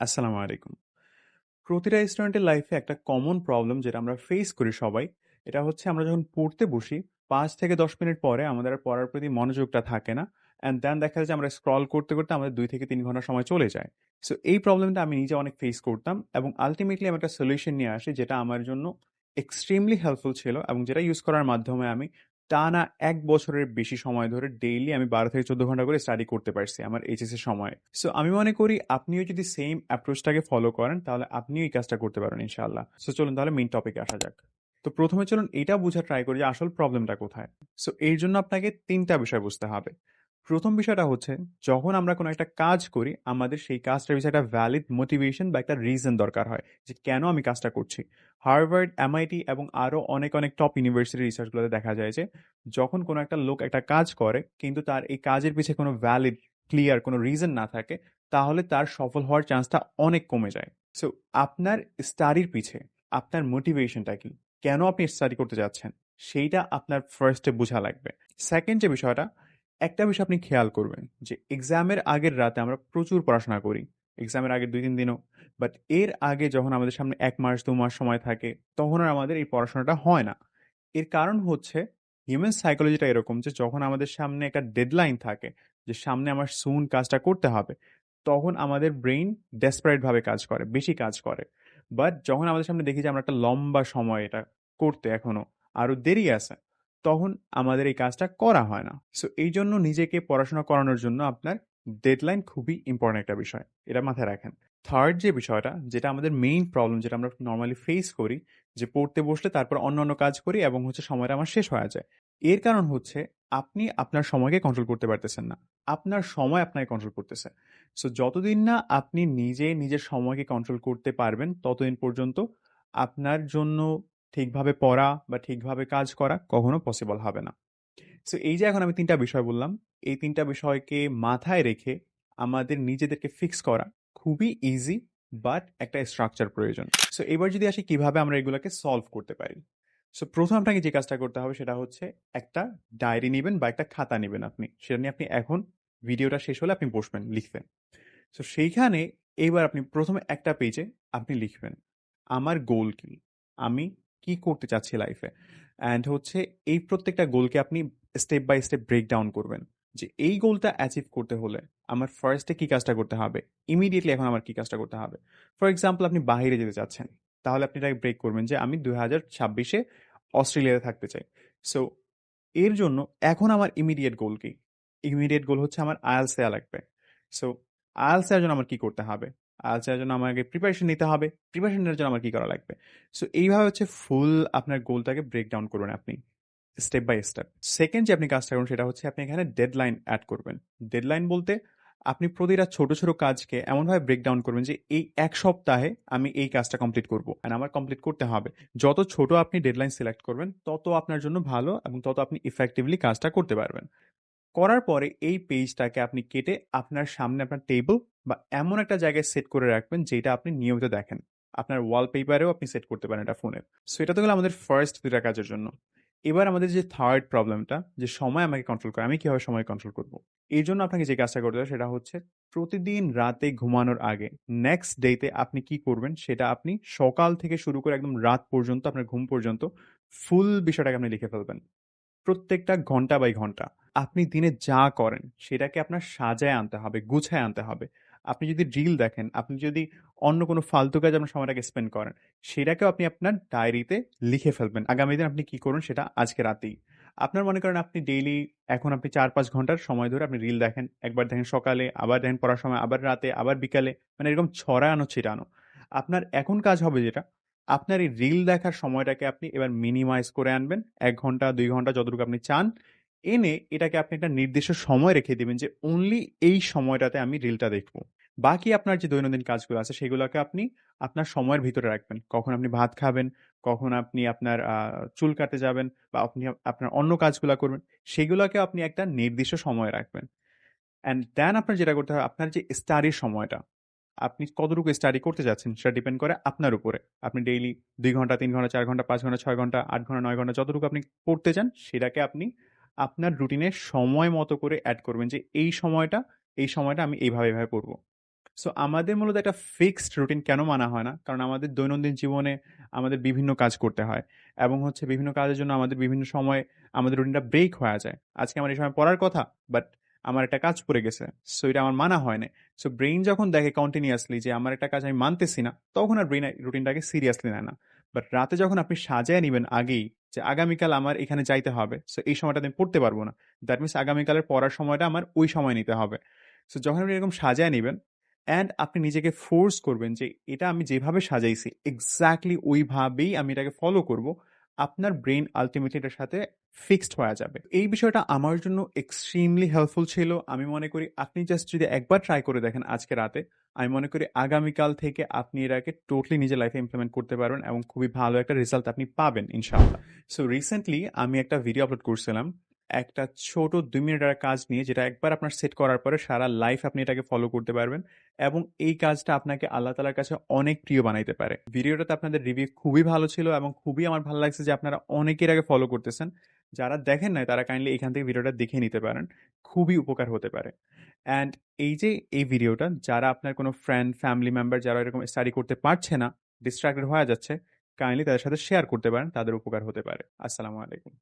আসসালামু আলাইকুম। প্রতিটা স্টুডেন্টের লাইফে একটা কমন প্রবলেম যেটা আমরা ফেস করি সবাই, এটা হচ্ছে আমরা যখন পড়তে বসি পাঁচ থেকে ১০ মিনিট পরে আমাদের আর পড়ার প্রতি মনোযোগটা থাকে না। অ্যান্ড দেন দেখা যায় যে আমরা স্ক্রল করতে, করতে আমাদের দুই থেকে তিন ঘণ্টা সময় চলে যায়। সো এই প্রবলেমটা আমি নিজে অনেক ফেস করতাম এবং আলটিমেটলি আমি একটা সলিউশন নিয়ে আসি যেটা আমার জন্য এক্সট্রিমলি হেল্পফুল ছিল এবং যেটা ইউজ করার মাধ্যমে আমি টানা এক বছরের বেশি সময় ধরে ডেইলি আমি ১২ থেকে ১৪ ঘণ্টা করে স্টাডি করতে পারছি আমার এইচএস এর সময় সো আমি মনে করি আপনিও যদি সেম অ্যাপ্রোচটাকে ফলো করেন, তাহলে আপনিও এই কাজটা করতে পারেন ইনশাল্লাহ সো চলুন তাহলে মেইন টপিকে আসা যাক। তো প্রথমে চলুন এটা বুঝা ট্রাই করি যে আসল প্রবলেমটা কোথায়। সো এর জন্য আপনাকে তিনটা বিষয় বুঝতে হবে। প্রথম বিষয়টা হচ্ছে যখন আমরা কোনো একটা কাজ করি আমাদের সেই কাজটার বিষয়ে একটা ভ্যালিড মোটিভেশন বা একটা রিজন দরকার হয় যে কেন আমি কাজটা করছি। হার্ভার্ড, এমআইটি এবং আরও অনেক, অনেক টপ ইউনিভার্সিটি রিসার্চগুলোতে দেখা যায় যে যখন কোনো একটা লোক একটা কাজ করে কিন্তু তার এই কাজের পিছে কোনো ভ্যালিড, ক্লিয়ার কোনো রিজন না থাকে তাহলে তার সফল হওয়ার চান্সটা অনেক কমে যায়। সো আপনার স্টাডির পিছে আপনার মোটিভেশনটা কি? কেন আপনি স্টাডি করতে যাচ্ছেন? সেইটা আপনার ফার্স্টে বোঝা লাগবে। সেকেন্ড যে বিষয়টা, একটা বিষয় আপনি খেয়াল করবেন যে এক্সামের আগের রাতে আমরা প্রচুর পড়াশোনা করি। এক্সামের আগের ২-৩ দিনও। বাট এর আগে যখন আমাদের সামনে এক মাস দু মাস সময় থাকে তখন আর আমাদের এই পড়াশোনাটা হয় না। এর কারণ হচ্ছে হিউম্যান সাইকোলজিটা এরকম যে যখন আমাদের সামনে একটা ডেডলাইন থাকে যে সামনে আমার সুন কাজটা করতে হবে, তখন আমাদের ব্রেইন ডেসপারেট ভাবে কাজ করে, বেশি কাজ করে। বাট যখন আমাদের সামনে দেখি যে আমরা একটা লম্বা সময় এটা করতে এখনও আরও দেরি আছে, তখন আমাদের এই কাজটা করা হয় না। সো এই জন্য নিজেকে পড়াশোনা করানোর জন্য আপনার ডেডলাইন খুবই ইম্পর্টেন্ট একটা বিষয়। এটা মাথায় রাখেন। থার্ড যে বিষয়টা, যেটা আমাদের মেইন প্রবলেম যেটা আমরা নর্মালি ফেস করি, যে পড়তে বসলে তারপর অন্য অন্য কাজ করি এবং হচ্ছে সময়টা আমার শেষ হয়ে যায়। এর কারণ হচ্ছে, আপনি আপনার সময়কে কন্ট্রোল করতে পারতেছেন না। আপনার সময় আপনাকে কন্ট্রোল করতেছে। সো যতদিন না আপনি নিজে নিজের সময়কে কন্ট্রোল করতে পারবেন, ততদিন পর্যন্ত আপনার জন্য ঠিকভাবে পড়া বা ঠিকভাবে কাজ করা কখনো পসিবল হবে না। সো এই যে এখন আমি তিনটা বিষয় বললাম, এই তিনটা বিষয়কে মাথায় রেখে আমাদের নিজেদেরকে ফিক্স করা খুবই ইজি বাট একটা স্ট্রাকচার প্রয়োজন। সো এবার যদি আসি কীভাবে আমরা এগুলোকে সলভ করতে পারি। সো প্রথম আপনাকে যে কাজটা করতে হবে সেটা হচ্ছে একটা ডায়েরি নেবেন বা একটা খাতা নেবেন আপনি। সেটা নিয়ে আপনি এখন ভিডিওটা শেষ হলে আপনি বসবেন, লিখবেন। সো সেইখানে এইবার আপনি প্রথমে একটা পেজে আপনি লিখবেন, আমার গোল কি? আমি কি করতে চাচ্ছি লাইফে? অ্যান্ড হচ্ছে এই প্রত্যেকটা গোলকে আপনি step by step break down করবেন। যে এই গোলটা অ্যাচিভ করতে হলে আমার ফার্স্টে কী কাজটা করতে হবে? ইমিডিয়েটলি এখন আমার কী কাজটা করতে হবে? ফর এক্সাম্পল আপনি বাহিরে যেতে চাচ্ছেন। তাহলে আপনি এটাকে ব্রেক করবেন যে আমি ২০২৬ এ অস্ট্রেলিয়াতে থাকতে চাই। সো এর জন্য এখন আমার ইমিডিয়েট গোল কি? ইমিডিয়েট গোল হচ্ছে আমার IELTS দেয়া লাগবে। সো IELTS দেওয়ার জন্য আমার কী করতে হবে? IELTS দেওয়ার জন্য আমাকে প্রিপারেশন নিতে হবে। প্রিপারেশন নেওয়ার জন্য আমার কি করা লাগবে? সো এইভাবে হচ্ছে ফুল আপনার গোলটাকে ব্রেক ডাউন করবেন আপনি। Step by step. সেকেন্ড যে আপনি কাজটা করবেন সেটা হচ্ছে আপনি এখানে ডেডলাইন অ্যাড করবেন। ডেডলাইন বলতে আপনি প্রতিটা ছোট, ছোট কাজকে এমনভাবে ব্রেক ডাউন করবেন যে এই এক সপ্তাহে আমি এই কাজটা কমপ্লিট করব। অ্যান্ড আমার কমপ্লিট করতে হবে। যত ছোট আপনি ডেডলাইন সিলেক্ট করবেন তত আপনার জন্য ভালো এবং তত আপনি ইফেক্টিভলি কাজটা করতে পারবেন। করার পরে এই পেজটাকে আপনি কেটে আপনার সামনে আপনার টেবল বা এমন একটা জায়গায় সেট করে রাখবেন যেটা আপনি নিয়মিত দেখেন। আপনার ওয়ালপেপারেও আপনি সেট করতে পারেন এটা ফোনে। সো এটা তো গেল আমাদের ফার্স্ট দুটা কাজের জন্য। এবার আমাদের যে থার্ড প্রবলেমটা যে সময় আমাকে কন্ট্রোল করে, আমি কীভাবে সময় কন্ট্রোল করব? এর জন্য আপনাকে যে কাজটা করতে হবে সেটা হচ্ছে প্রতিদিন রাতে ঘুমানোর আগে নেক্সট ডেতে আপনি কি করবেন সেটা আপনি সকাল থেকে শুরু করে একদম রাত পর্যন্ত আপনার ঘুম পর্যন্ত ফুল বিষয়টাকে আপনি লিখে ফেলবেন। প্রত্যেকটা ঘণ্টা বাই ঘণ্টা। আপনি দিনে যা করেন সেটাকে আপনার সাজায় আনতে হবে, গুছায় আনতে হবে। আপনি যদি রিল দেখেন, আপনি যদি অন্য কোনো ফালতু কাজে আপনার সময়টাকে স্পেন্ড করেন, সেটাকেও আপনি আপনার ডায়েরিতে লিখে ফেলবেন। আগামী দিন আপনি কি করুন সেটা আজকে রাতেই। আপনার মনে করেন আপনি ডেইলি এখন আপনি ৪-৫ ঘণ্টার সময় ধরে আপনি রিল দেখেন। একবার দেখেন সকালে, আবার দেখেন পড়ার সময়, আবার রাতে, আবার বিকালে। মানে এরকম ছড়ানো ছিটানো। আপনার এখন কাজ হবে যেটা, আপনার এই রিল দেখার সময়টাকে আপনি এবার মিনিমাইজ করে আনবেন। এক ঘণ্টা, দুই ঘণ্টা যতটুকু আপনি চান। এনে এটাকে আপনি একটা নির্দিষ্ট সময় রেখে দেবেন যে অনলি এই সময়টাতে আমি রিলটা দেখব। বাকি আপনার যে দৈনন্দিন কাজগুলো আছে সেগুলোকে আপনি আপনার সময়ের ভিতরে রাখবেন। কখন আপনি ভাত খাবেন, কখন আপনি আপনার চুল কাটতে যাবেন বা আপনি আপনার অন্য কাজগুলো করবেন, সেগুলোকে আপনি একটা নির্দিষ্ট সময় রাখবেন। অ্যান্ড দেন আপনার যেটা করতে হবে আপনার যে স্টাডির সময়টা, আপনি কতটুকু স্টাডি করতে যাচ্ছেন সেটা ডিপেন্ড করে আপনার উপরে। আপনি ডেইলি দুই ঘণ্টা, তিন ঘণ্টা, চার ঘণ্টা, পাঁচ ঘণ্টা, ছয় ঘণ্টা, আট ঘণ্টা, নয় ঘণ্টা যতটুকু আপনি পড়তে চান সেটাকে আপনি আপনার রুটিনে সময় মতো করে অ্যাড করবেন যে এই সময়টা, এই সময়টা আমি এইভাবে, এভাবে পড়ব। সো আমাদের মূলত একটা ফিক্সড রুটিন কেন মানা হয় না? কারণ আমাদের দৈনন্দিন জীবনে আমাদের বিভিন্ন কাজ করতে হয় এবং হচ্ছে বিভিন্ন কাজের জন্য আমাদের বিভিন্ন সময় আমাদের রুটিনটা ব্রেক হয়ে যায়। আজকে আমার এই সময় পড়ার কথা বাট আমার একটা কাজ পড়ে গেছে সো এটা আমার মানা হয় না সো ব্রেইন যখন দেখে কন্টিনিউয়াসলি যে আমার একটা কাজ আমি মানতেছি না তখন আর ব্রেইন রুটিনটাকে সিরিয়াসলি নেয় না। বাট রাতে যখন আপনি সাজায় নেবেন আগেই যে আগামীকাল আমার এখানে যাইতে হবে সো এই সময়টা আমি পড়তে পারব না। দ্যাট মিনস আগামীকালের পড়ার সময়টা আমার ওই সময় নিতে হবে। সো যখন আপনি এরকম সাজায় নেবেন অ্যান্ড আপনি নিজেকে ফোর্স করবেন যে এটা আমি যেভাবে সাজাইছি এক্স্যাক্টলি ওইভাবেই আমি এটাকে ফলো করব আপনার ব্রেন আলটিমেটলি এটার সাথে ফিক্সড হয়ে যাবে। এই বিষয়টা আমার জন্য এক্সট্রিমলি হেল্পফুল ছিল। আমি মনে করি আপনি জাস্ট যদি একবার ট্রাই করে দেখেন আজকে রাতে, আমি মনে করি আগামীকাল থেকে আপনি এটাকে টোটালি নিজের লাইফে ইমপ্লিমেন্ট করতে পারবেন এবং খুবই ভালো একটা রেজাল্ট আপনি পাবেন, ইনশাআল্লাহ। সো রিসেন্টলি আমি একটা ভিডিও আপলোড করছিলাম। একটা ছোট দুই মিনিটের কাজ নিয়ে যেটা একবার আপনার সেট করার পরে সারা লাইফ আপনি এটাকে ফলো করতে পারবেন এবং এই কাজটা আপনাকে আল্লাহ তালার কাছে অনেক প্রিয় বানাইতে পারে। ভিডিওটাতে আপনাদের রিভিউ খুবই ভালো ছিল এবং খুবই আমার ভালো লাগছে যে আপনারা অনেকের আগে ফলো করতেছেন। যারা দেখেন নাই তারা কাইন্ডলি এখান থেকে ভিডিওটা দেখে নিতে পারেন, খুবই উপকার হতে পারে। অ্যান্ড এই যে এই ভিডিওটা, যারা আপনার কোনো ফ্রেন্ড ফ্যামিলি মেম্বার যারা এরকম স্টাডি করতে পারছে না ডিস্ট্রাক্টেড হয়ে যাচ্ছে কাইন্ডলি তাদের সাথে শেয়ার করতে পারেন, তাদের উপকার হতে পারে। আসসালামু আলাইকুম।